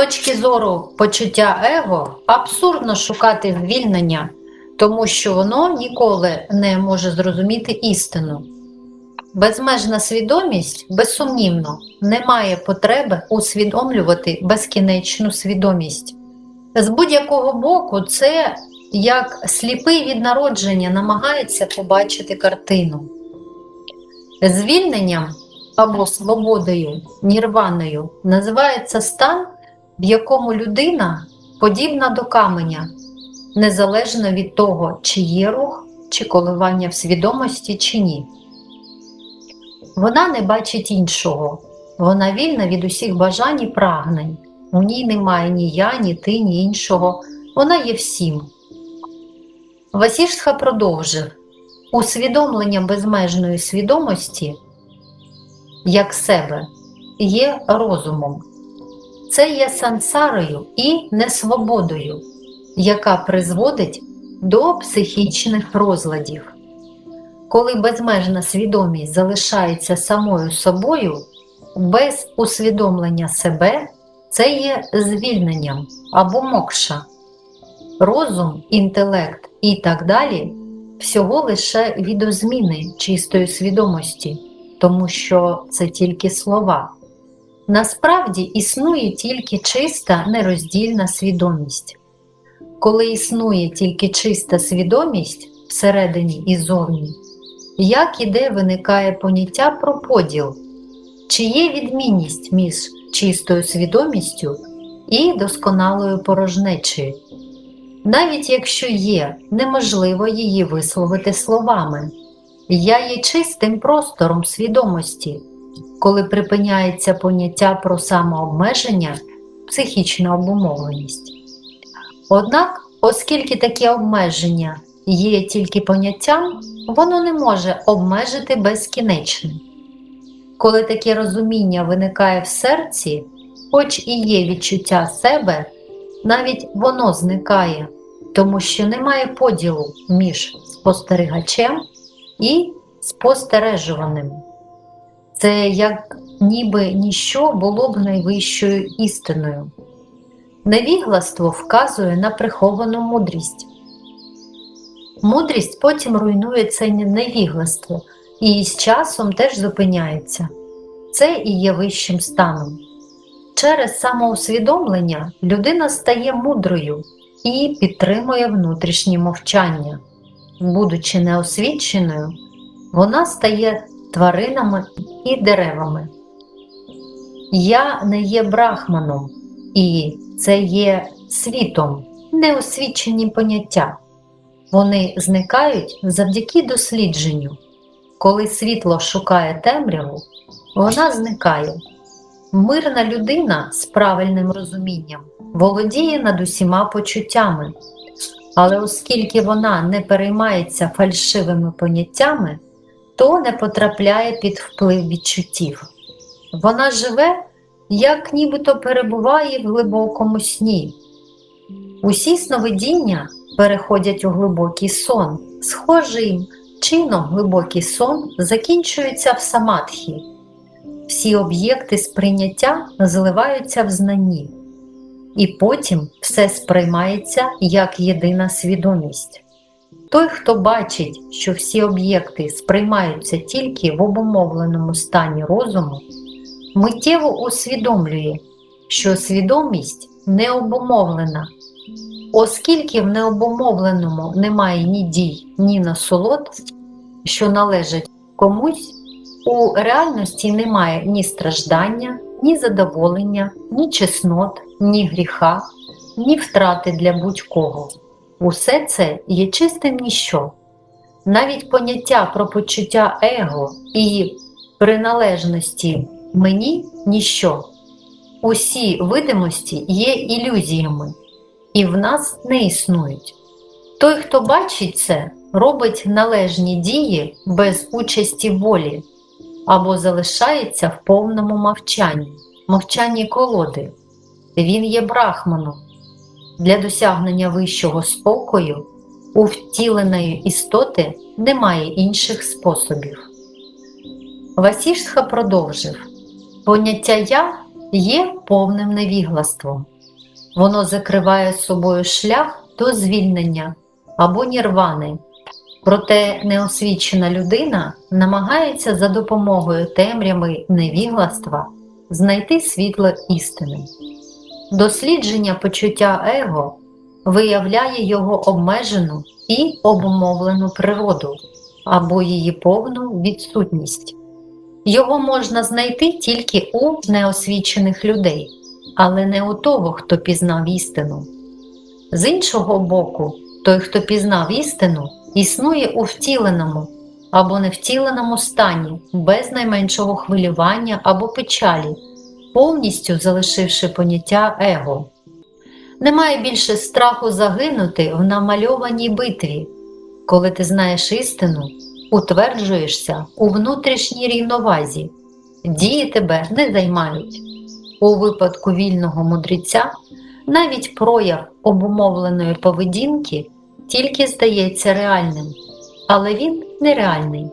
точки зору почуття его абсурдно шукати звільнення, тому що воно ніколи не може зрозуміти істину. Безмежна свідомість, безсумнівно, не має потреби усвідомлювати безкінечну свідомість. З будь-якого боку, це як сліпий від народження намагається побачити картину. Звільненням або свободою, нірваною називається стан, в якому людина подібна до каменя, незалежно від того, чи є рух, чи коливання в свідомості, чи ні. Вона не бачить іншого, вона вільна від усіх бажань і прагнень. У ній немає ні я, ні ти, ні іншого. Вона є всім. Васіштха продовжив усвідомлення безмежної свідомості як себе є розумом. Це є сансарою і несвободою, яка призводить до психічних розладів. Коли безмежна свідомість залишається самою собою, без усвідомлення себе, це є звільненням або мокша. Розум, інтелект і так далі всього лише відозміни чистої свідомості, тому що це тільки слова. Насправді існує тільки чиста нероздільна свідомість. Коли існує тільки чиста свідомість всередині і зовні, як і де виникає поняття про поділ, чи є відмінність між чистою свідомістю і досконалою порожнечею. Навіть якщо є, неможливо її висловити словами. Я є чистим простором свідомості, коли припиняється поняття про самообмеження, психічна обумовленість. Однак, оскільки таке обмеження є тільки поняттям, воно не може обмежити безкінечне. Коли таке розуміння виникає в серці, хоч і є відчуття себе, навіть воно зникає, тому що немає поділу між спостерігачем і спостережуваним. Це як ніби ніщо було б найвищою істиною. Невігластво вказує на приховану мудрість. Мудрість потім руйнує це невігластво і з часом теж зупиняється. Це і є вищим станом. Через самоусвідомлення людина стає мудрою і підтримує внутрішнє мовчання. Будучи неосвіченою, вона стає тваринами і деревами. Я не є брахманом, і це є світом, неосвічені поняття. Вони зникають завдяки дослідженню. Коли світло шукає темряву, вона зникає. Мирна людина з правильним розумінням володіє над усіма почуттями, але оскільки вона не переймається фальшивими поняттями, то не потрапляє під вплив відчуттів. Вона живе, як нібито перебуває в глибокому сні. Усі сновидіння переходять у глибокий сон, схожим чином глибокий сон закінчується в самадхі. Всі об'єкти сприйняття зливаються в знанні, і потім все сприймається як єдина свідомість. Той, хто бачить, що всі об'єкти сприймаються тільки в обумовленому стані розуму, миттєво усвідомлює, що свідомість не обумовлена, оскільки в необумовленому немає ні дій, ні насолод, що належать комусь, у реальності немає ні страждання, ні задоволення, ні чеснот, ні гріха, ні втрати для будь-кого. Усе це є чистим ніщо. Навіть поняття про почуття его і приналежності мені ніщо. Усі видимості є ілюзіями, і в нас не існують. Той, хто бачить це, робить належні дії без участі волі або залишається в повному мовчанні, мовчанні колоди. Він є брахманом. Для досягнення вищого спокою у втіленої істоти немає інших способів. Васіштха продовжив: поняття я є повним невіглаством. Воно закриває собою шлях до звільнення або нірвани. Проте неосвічена людина намагається за допомогою темряви невігластва знайти світло істини. Дослідження почуття его виявляє його обмежену і обумовлену природу або її повну відсутність. Його можна знайти тільки у неосвічених людей, але не у того, хто пізнав істину. З іншого боку, той, хто пізнав істину, існує у втіленому або невтіленому стані, без найменшого хвилювання або печалі, повністю залишивши поняття его. Немає більше страху загинути в намальованій битві. Коли ти знаєш істину, утверджуєшся у внутрішній рівновазі, дії тебе не займають. У випадку вільного мудреця навіть прояв обумовленої поведінки тільки здається реальним, але він нереальний.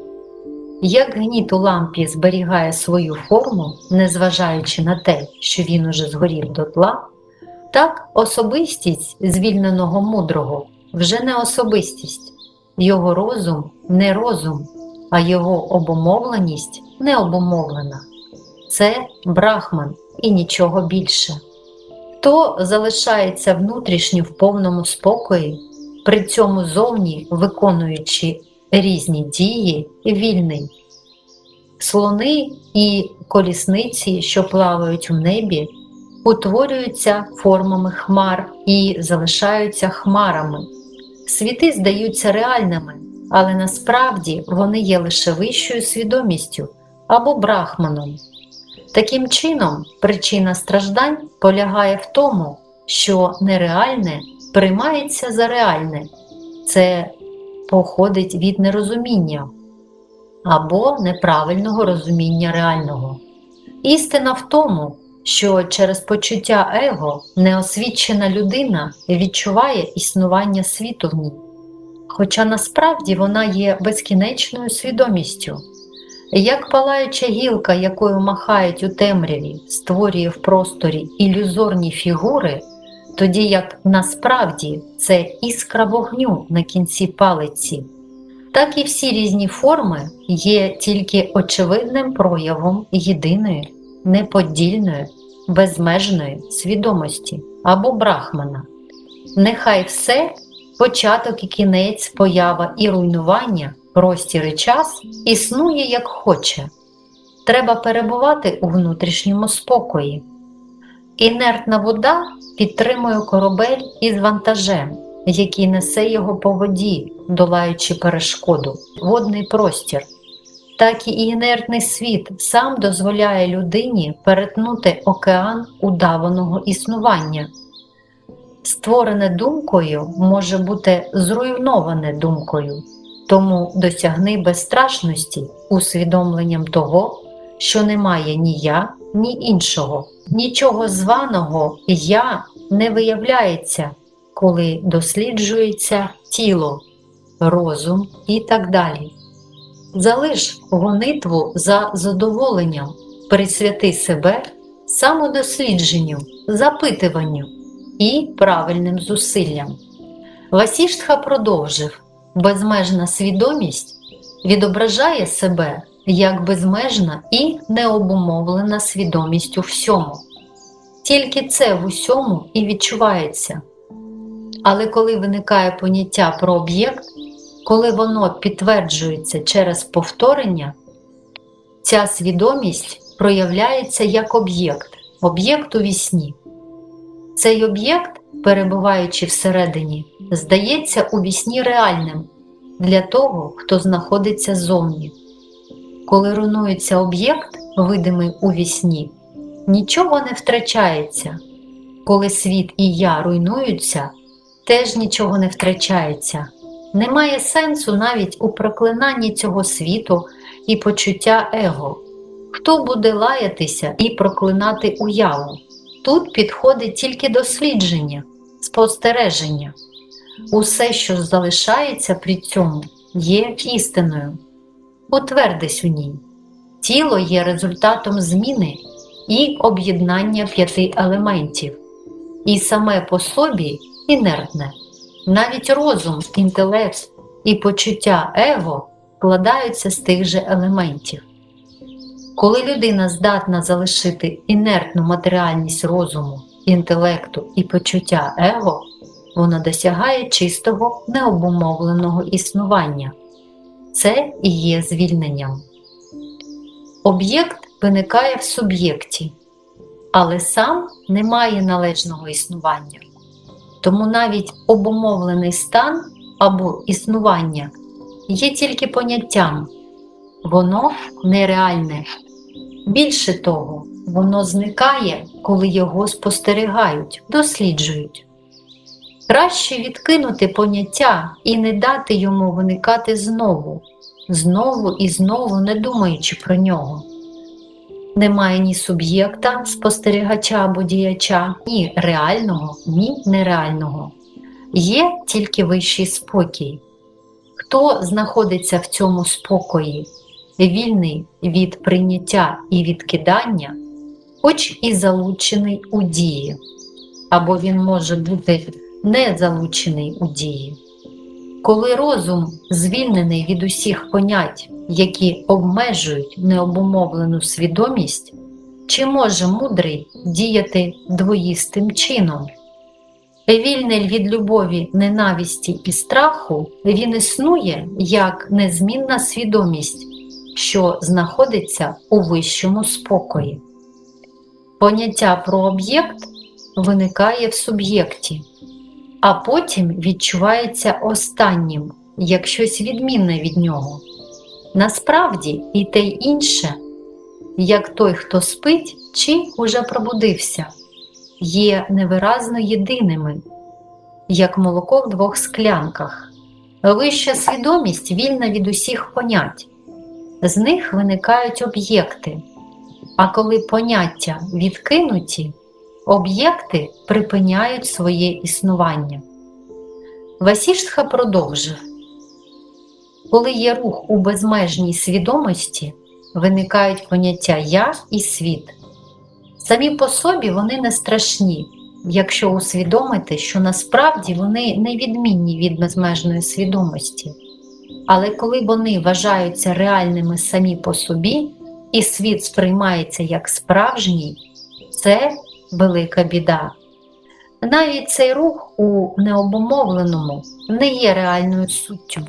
Як гніт у лампі зберігає свою форму, незважаючи на те, що він уже згорів дотла, так особистість звільненого мудрого вже не особистість, його розум не розум, а його обумовленість не обумовлена. Це брахман і нічого більше. Хто залишається внутрішньо в повному спокої, при цьому зовні виконуючи різні дії, вільний. Слони і колісниці, що плавають в небі, утворюються формами хмар і залишаються хмарами. Світи здаються реальними, але насправді вони є лише вищою свідомістю або брахманом. Таким чином, причина страждань полягає в тому, що нереальне приймається за реальне, це походить від нерозуміння або неправильного розуміння реального. Істина в тому, що через почуття его неосвічена людина відчуває існування світу в ній, хоча насправді вона є безкінечною свідомістю. Як палаюча гілка, якою махають у темряві, створює в просторі ілюзорні фігури, тоді як насправді це іскра вогню на кінці палиці, так і всі різні форми є тільки очевидним проявом єдиної, неподільної, безмежної свідомості або брахмана. Нехай все, початок і кінець, поява і руйнування, простір і час існує як хоче. Треба перебувати у внутрішньому спокої. Інертна вода підтримує корабель із вантажем, який несе його по воді, долаючи перешкоду, водний простір. Так і інертний світ сам дозволяє людині перетнути океан удаваного існування. Створене думкою може бути зруйноване думкою, тому досягни безстрашності усвідомленням того, що немає ні я, ні іншого. Нічого званого я не виявляється, коли досліджується тіло, розум і так далі. Залиш гонитву за задоволенням, присвяти себе самодослідженню, запитуванню і правильним зусиллям. Васіштха продовжив безмежна свідомість відображає себе як безмежна і необумовлена свідомість у всьому. Тільки це в усьому і відчувається. Але коли виникає поняття про об'єкт, коли воно підтверджується через повторення, ця свідомість проявляється як об'єкт, об'єкт у вісні. Цей об'єкт, перебуваючи всередині, здається у вісні реальним для того, хто знаходиться зовні. Коли руйнується об'єкт, видимий у вісні, нічого не втрачається. Коли світ і я руйнуються, теж нічого не втрачається. Немає сенсу навіть у проклинанні цього світу і почуття его. Хто буде лаятися і проклинати уяву? Тут підходить тільки дослідження, спостереження. Усе, що залишається при цьому, є істиною. Утвердись у ній. Тіло є результатом зміни, і об'єднання п'яти елементів, і саме по собі інертне. Навіть розум, інтелект і почуття его складаються з тих же елементів. Коли людина здатна залишити інертну матеріальність розуму, інтелекту і почуття его, вона досягає чистого необумовленого існування. Це і є звільненням. Об'єкт виникає в суб'єкті, але сам не має належного існування. Тому навіть обумовлений стан або існування є тільки поняттям, воно нереальне. Більше того, воно зникає, коли його спостерігають, досліджують. Краще відкинути поняття і не дати йому виникати знову, знову і знову не думаючи про нього. Немає ні суб'єкта, спостерігача або діяча, ні реального, ні нереального. Є тільки вищий спокій. Хто знаходиться в цьому спокої, вільний від прийняття і відкидання, хоч і залучений у дії, або він може бути не залучений у дії. Коли розум звільнений від усіх понять, які обмежують необумовлену свідомість, чи може мудрий діяти двоїстим чином? Вільний від любові, ненависті і страху, він існує як незмінна свідомість, що знаходиться у вищому спокої. Поняття про об'єкт виникає в суб'єкті, а потім відчувається останнім як щось відмінне від нього. Насправді і те інше, як той, хто спить чи уже пробудився, є невиразно єдиними, як молоко в двох склянках. Вища свідомість вільна від усіх понять, з них виникають об'єкти, а коли поняття відкинуті, об'єкти припиняють своє існування. Васіштха продовжив. Коли є рух у безмежній свідомості, виникають поняття я і світ. Самі по собі вони не страшні, якщо усвідомити, що насправді вони не відмінні від безмежної свідомості. Але коли вони вважаються реальними самі по собі, і світ сприймається як справжній, це велика біда. Навіть цей рух у необумовленому не є реальною суттю.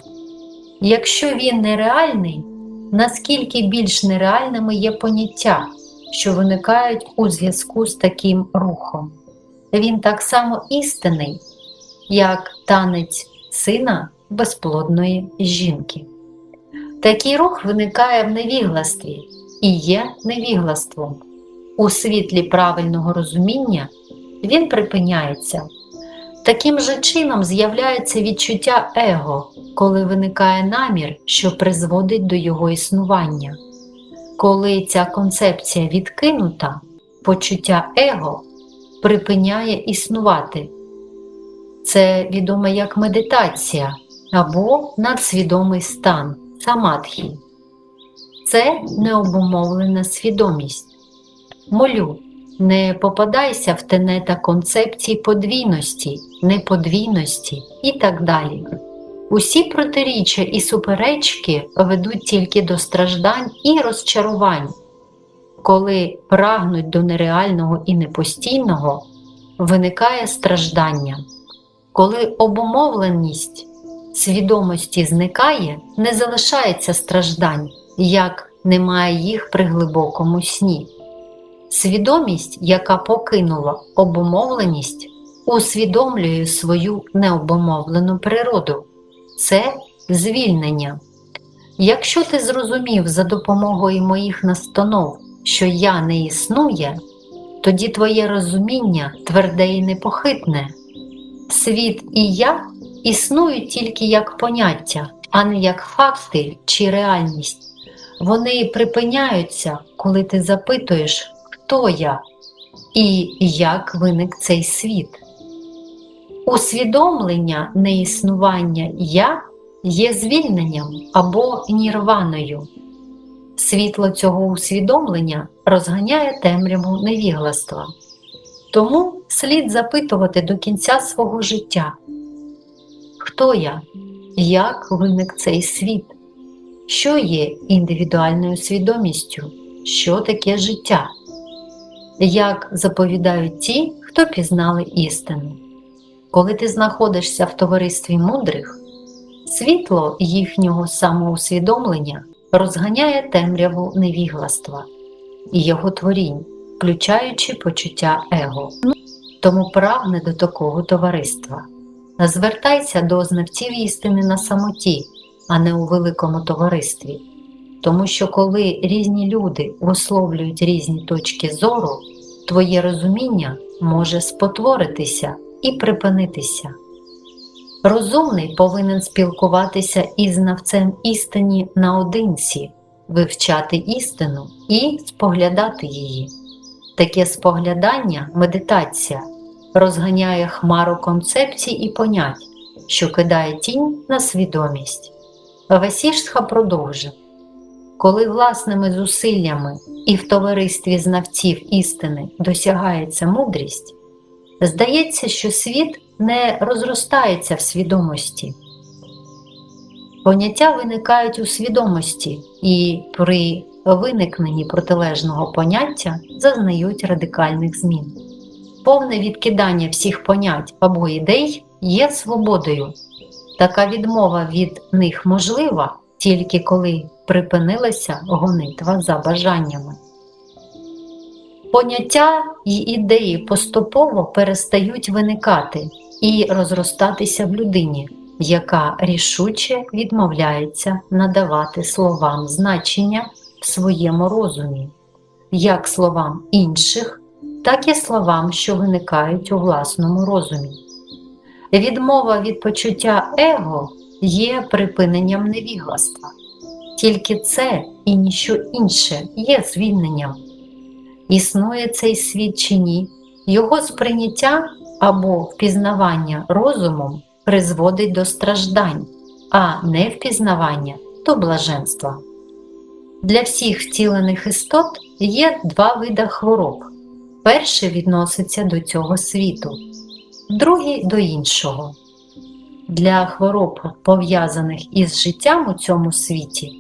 Якщо він нереальний, наскільки більш нереальними є поняття, що виникають у зв'язку з таким рухом. Він так само істинний, як танець сина безплодної жінки. Такий рух виникає в невігластві і є невіглаством. У світлі правильного розуміння він припиняється. Таким же чином з'являється відчуття его, коли виникає намір, що призводить до його існування. Коли ця концепція відкинута, почуття его припиняє існувати. Це відомо як медитація або надсвідомий стан самадхі. Це необумовлена свідомість. Молю, не попадайся в тенета концепцій подвійності, неподвійності і так далі. Усі протиріччя і суперечки ведуть тільки до страждань і розчарувань. Коли прагнуть до нереального і непостійного, виникає страждання. Коли обумовленість свідомості зникає, не залишається страждань, як немає їх при глибокому сні. Свідомість, яка покинула обумовленість, усвідомлює свою необумовлену природу. Це звільнення. Якщо ти зрозумів за допомогою моїх настанов, що я не існує, тоді твоє розуміння тверде і непохитне. Світ і я існують тільки як поняття, а не як факти чи реальність. Вони припиняються, коли ти запитуєш, хто я і як виник цей світ. Усвідомлення неіснування я є звільненням або нірваною. Світло цього усвідомлення розганяє темряву невігластва. Тому слід запитувати до кінця свого життя, хто я, як виник цей світ, що є індивідуальною свідомістю, що таке життя, як заповідають ті, хто пізнали істину. Коли ти знаходишся в товаристві мудрих, світло їхнього самоусвідомлення розганяє темряву невігластва і його творінь, включаючи почуття его. Тому прагне до такого товариства. Звертайся до знавців істини на самоті, а не у великому товаристві. Тому що коли різні люди висловлюють різні точки зору, твоє розуміння може спотворитися і припинитися. Розумний повинен спілкуватися із знавцем істині наодинці, вивчати істину і споглядати її. Таке споглядання, медитація, розганяє хмару концепцій і понять, що кидає тінь на свідомість. Васішха продовжив коли власними зусиллями і в товаристві знавців істини досягається мудрість, здається, що світ не розростається в свідомості. Поняття виникають у свідомості і при виникненні протилежного поняття зазнають радикальних змін. Повне відкидання всіх понять або ідей є свободою. Така відмова від них можлива тільки коли припинилася гонитва за бажаннями. Поняття й ідеї поступово перестають виникати і розростатися в людині, яка рішуче відмовляється надавати словам значення в своєму розумі, як словам інших, так і словам, що виникають у власному розумі. Відмова від почуття его є припиненням невігластва. Тільки це і ніщо інше є звільненням. Існує цей світ чи ні, його сприйняття або впізнавання розумом призводить до страждань, а не впізнавання до блаженства. Для всіх втілених істот є два види хвороб. Перший відноситься до цього світу, другий до іншого. Для хвороб, пов'язаних із життям у цьому світі,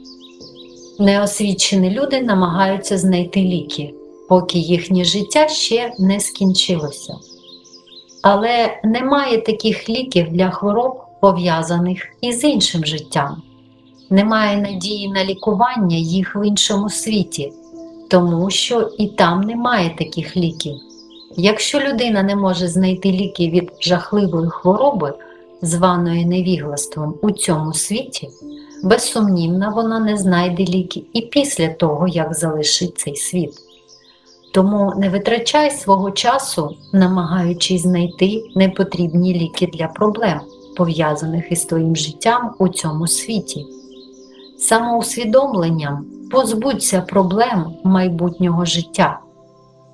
неосвічені люди намагаються знайти ліки, поки їхнє життя ще не скінчилося. Але немає таких ліків для хвороб, пов'язаних із іншим життям. Немає надії на лікування їх в іншому світі, тому що і там немає таких ліків. Якщо людина не може знайти ліки від жахливої хвороби, званої невіглаством у цьому світі, безсумнівно вона не знайде ліки і після того, як залишить цей світ. Тому не витрачай свого часу, намагаючись знайти непотрібні ліки для проблем, пов'язаних із твоїм життям у цьому світі. Самоусвідомленням позбудься проблем майбутнього життя.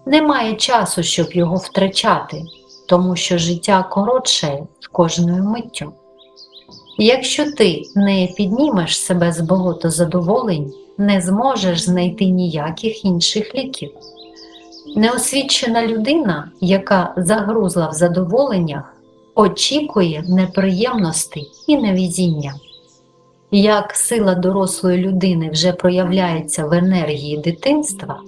Немає часу, щоб його втрачати, тому що життя коротше з кожною миттю. Якщо ти не піднімеш себе з болота задоволень, не зможеш знайти ніяких інших ліків. Неосвічена людина, яка загрузла в задоволеннях, очікує неприємностей і невізіння. Як сила дорослої людини вже проявляється в енергії дитинства,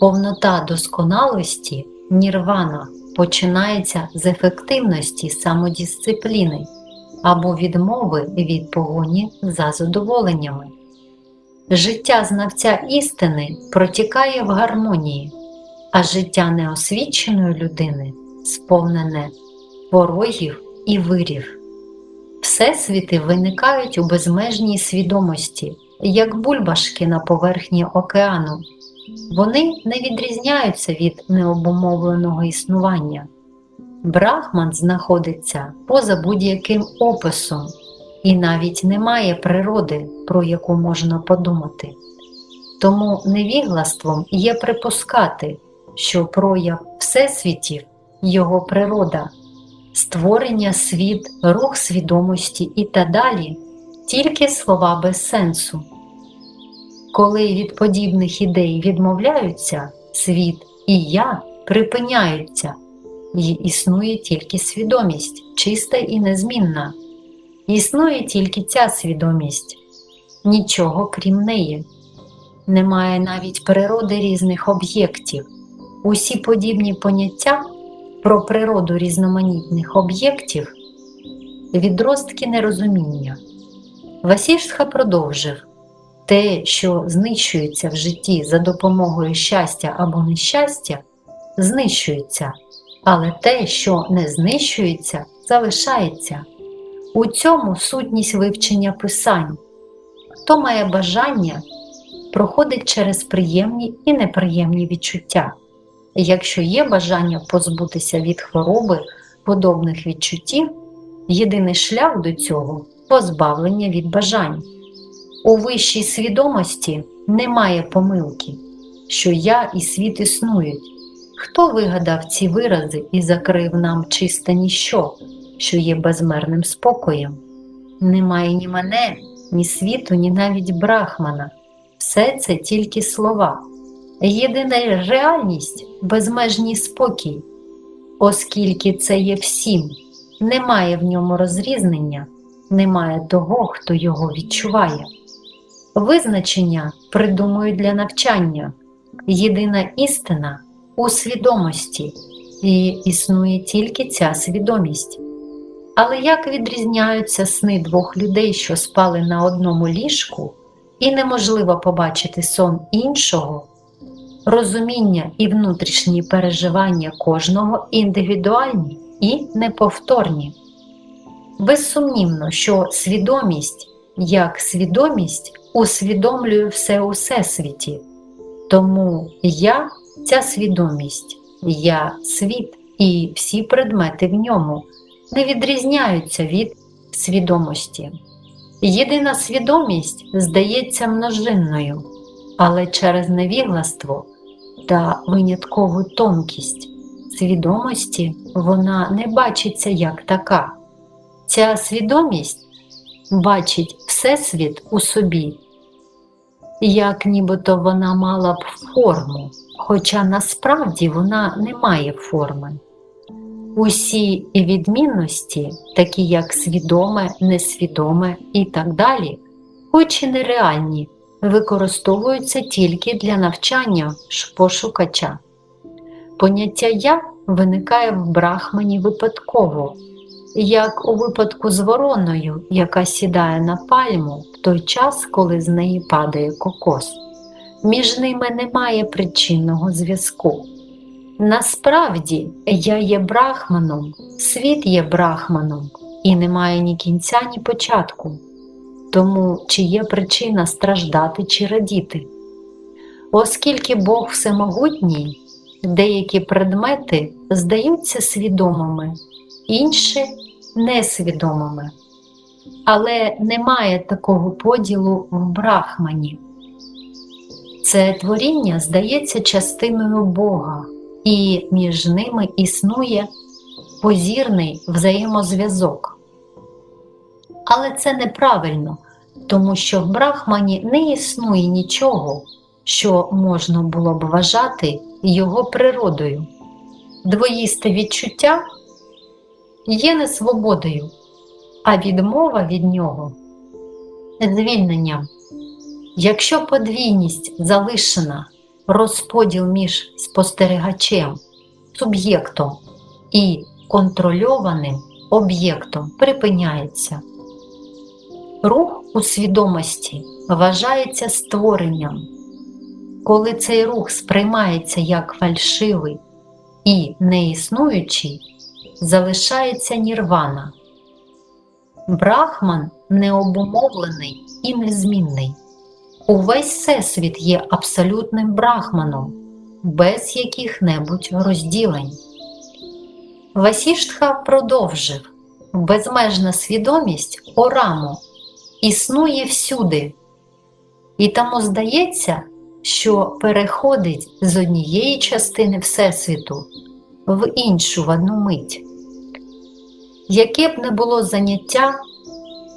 повнота досконалості, нірвана починається з ефективності самодисципліни або відмови від погоні за задоволеннями. Життя знавця істини протікає в гармонії, а життя неосвіченої людини сповнене порогів і вирів. Всесвіти виникають у безмежній свідомості, як бульбашки на поверхні океану. Вони не відрізняються від необумовленого існування. Брахман знаходиться поза будь-яким описом і навіть немає природи, про яку можна подумати. Тому невіглаством є припускати, що прояв всесвітів його природа, створення світ, рух свідомості і та далі тільки слова без сенсу. Коли від подібних ідей відмовляються, світ і я припиняються, і існує тільки свідомість, чиста і незмінна. Існує тільки ця свідомість, нічого крім неї. Немає навіть природи різних об'єктів. Усі подібні поняття про природу різноманітних об'єктів відростки нерозуміння. Васішха продовжив те, що знищується в житті за допомогою щастя або нещастя, знищується, але те, що не знищується, залишається. У цьому сутність вивчення писань. Хто має бажання, проходить через приємні і неприємні відчуття. Якщо є бажання позбутися від хвороби подобних відчуттів, єдиний шлях до цього позбавлення від бажань. У вищій свідомості немає помилки, що я і світ існують. Хто вигадав ці вирази і закрив нам чисте ніщо, що є безмерним спокоєм? Немає ні мене, ні світу, ні навіть брахмана. Все це тільки слова. Єдина реальність безмежний спокій, оскільки це є всім, немає в ньому розрізнення, немає того, хто його відчуває. Визначення придумують для навчання, єдина істина у свідомості, і існує тільки ця свідомість. Але як відрізняються сни двох людей, що спали на одному ліжку, і неможливо побачити сон іншого, розуміння і внутрішні переживання кожного індивідуальні і неповторні. Безсумнівно, що свідомість як свідомість усвідомлює все у всесвіті, тому я ця свідомість, я світ і всі предмети в ньому не відрізняються від свідомості. Єдина свідомість здається множинною, але через невігластво та виняткову тонкість свідомості вона не бачиться як така. Ця свідомість бачить Всесвіт у собі, як нібито вона мала б форму, хоча насправді вона не має форми. Усі відмінності, такі як свідоме, несвідоме і так далі, хоч і нереальні, використовуються тільки для навчання пошукача. Поняття я виникає в брахмані випадково, як у випадку з вороною, яка сідає на пальму в той час, коли з неї падає кокос. Між ними немає причинного зв'язку. Насправді я є брахманом, світ є брахманом, і немає ні кінця, ні початку. Тому чи є причина страждати чи радіти? Оскільки Бог всемогутній, деякі предмети здаються свідомими, інші несвідомими. Але немає такого поділу в брахмані. Це творіння здається частиною Бога, і між ними існує позірний взаємозв'язок. Але це неправильно, тому що в брахмані не існує нічого, що можна було б вважати його природою. Двоїсте відчуття є не свободою, а відмова від нього звільненням. Якщо подвійність залишена розподіл між спостерігачем, суб'єктом і контрольованим об'єктом припиняється. Рух у свідомості вважається створенням. Коли цей рух сприймається як фальшивий і неіснуючий, залишається нірвана. Брахман необумовлений і незмінний. Увесь всесвіт є абсолютним брахманом, без яких-небудь розділень. Васіштха продовжив безмежна свідомість ораму існує всюди, і тому здається, що переходить з однієї частини Всесвіту в іншу в одну мить. Яке б не було заняття,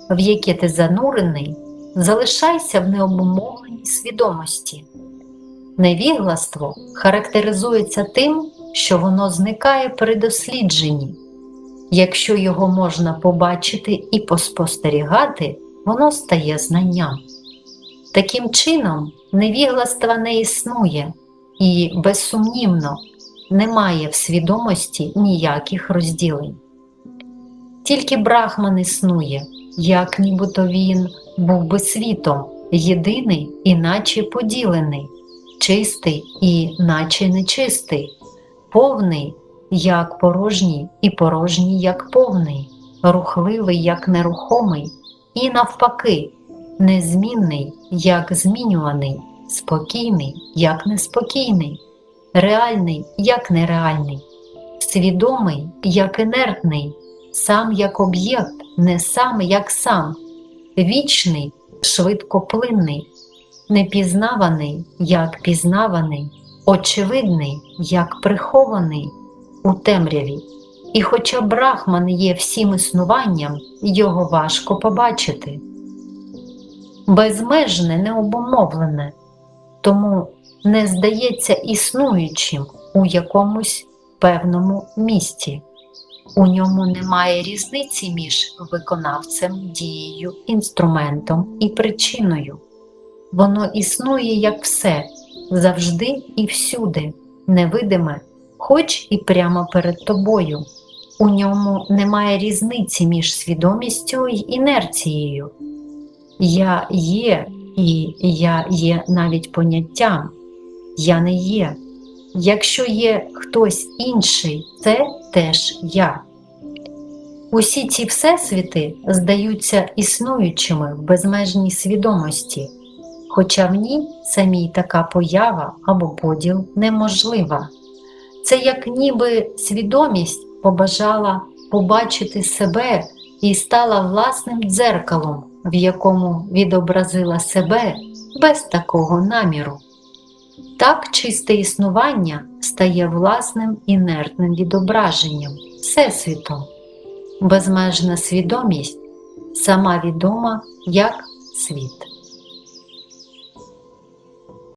в яке ти занурений, залишайся в необумовленій свідомості. Невігластво характеризується тим, що воно зникає при дослідженні. Якщо його можна побачити і поспостерігати, воно стає знанням. Таким чином, невігластва не існує і, безсумнівно, немає в свідомості ніяких розділень. Тільки Брахман існує, як нібито він був би світом, єдиний і наче поділений, чистий і наче нечистий, повний, як порожній, і порожній, як повний, рухливий, як нерухомий, і навпаки, незмінний, як змінюваний, спокійний, як неспокійний, реальний, як нереальний, свідомий, як інертний, сам як об'єкт, не сам як сам, вічний, швидкоплинний, непізнаваний, як пізнаваний, очевидний, як прихований у темряві. І хоча Брахман є всім існуванням, його важко побачити. Безмежне необумовлене, тому не здається існуючим у якомусь певному місці. У ньому немає різниці між виконавцем, дією, інструментом і причиною. Воно існує як все, завжди і всюди, невидиме, хоч і прямо перед тобою. У ньому немає різниці між свідомістю й інерцією. Я є, і я є навіть поняттям. Я не є. Якщо є хтось інший, це теж я. Усі ці всесвіти здаються існуючими в безмежній свідомості, хоча в ній самій така поява або поділ неможлива. Це як ніби свідомість побажала побачити себе і стала власним дзеркалом, в якому відобразила себе без такого наміру. Так чисте існування стає власним інертним відображенням Всесвітом. Безмежна свідомість сама відома як світ.